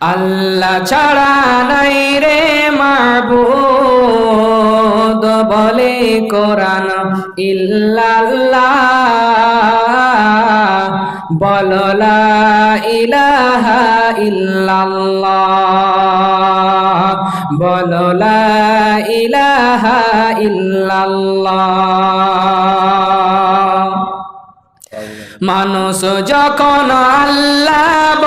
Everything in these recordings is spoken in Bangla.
আল্লাহ ছাড়া নাই রে মাবুদ বলে কোরআন ইল্লাল্লাহ। বললা ইলাহা ইল্লাল্লাহ। বললা ইলাহা ইল্লাল্লাহ। মানুষ যখন আল্লাহ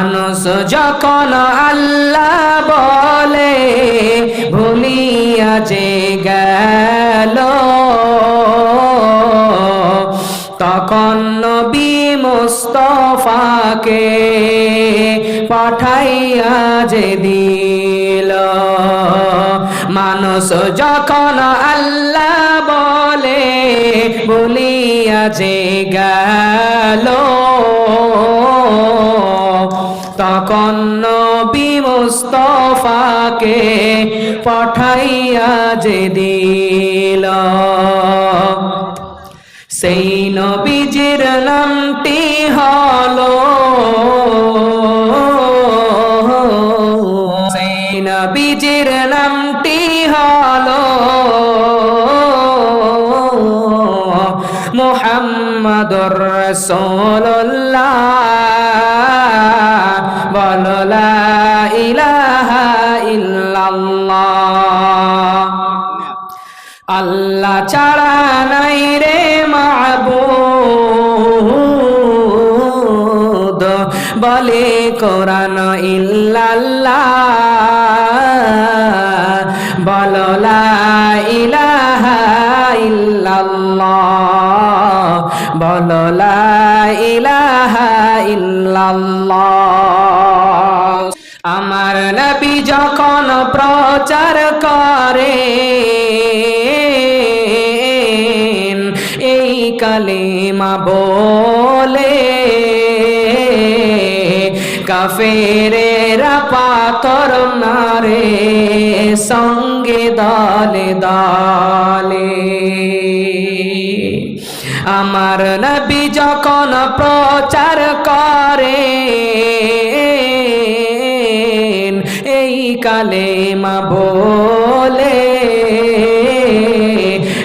মানুষ যখন আল্লাহ বলে, ভুলিয়া যে গেল। তখন নবী মুস্তফাকে পাঠাইয়া যে দিল। মানুষ যখন আল্লাহ বলে, ভুলিয়া যে গেল। তখন নবী মুস্তফাকে পাঠাইয়া যে দিল। সেই নবীজির নামটি হলো সেই নবীজির নামটি হলো মুহাম্মাদুর রাসূলুল্লাহ। আল্লাহ ছাড়া নাই রে মাবুদ। বলে কোরআন ইল্লাল্লাহ। বলো, লা ইলাহা ইল্লাল্লাহ। বলো, লা ইলাহা ইল্লাল্লাহ। আমার নবী যখন প্রচার করে কালিমা বলে, কাফেরেরা পাথর নারে সঙ্গে দলে দলে। আমার নবী যখন প্রচার করে, এই কালেমা বলে,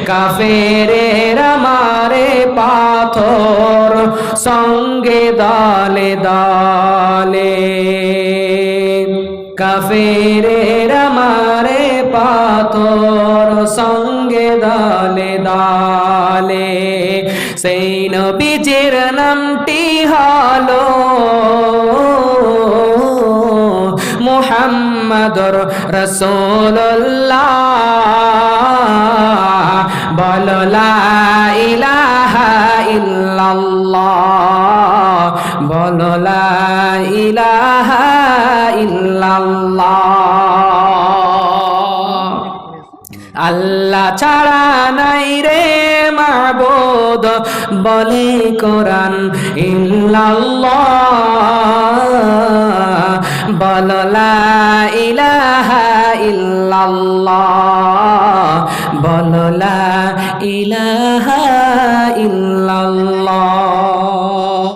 কাফেরের সঙ্গে দলে দলে। কাফেরের মারে পাথর সঙ্গে দলে দলে। সেই নবীজির নামটি হলো মুহাম্মাদুর রাসূলুল্লাহ। বলো লা ইলাহা ইল্লাল্লাহ। আল্লাহ ছাড়া নাই রে মাবুদ। বলে কোরআন ইল্লাল্লাহ। বলো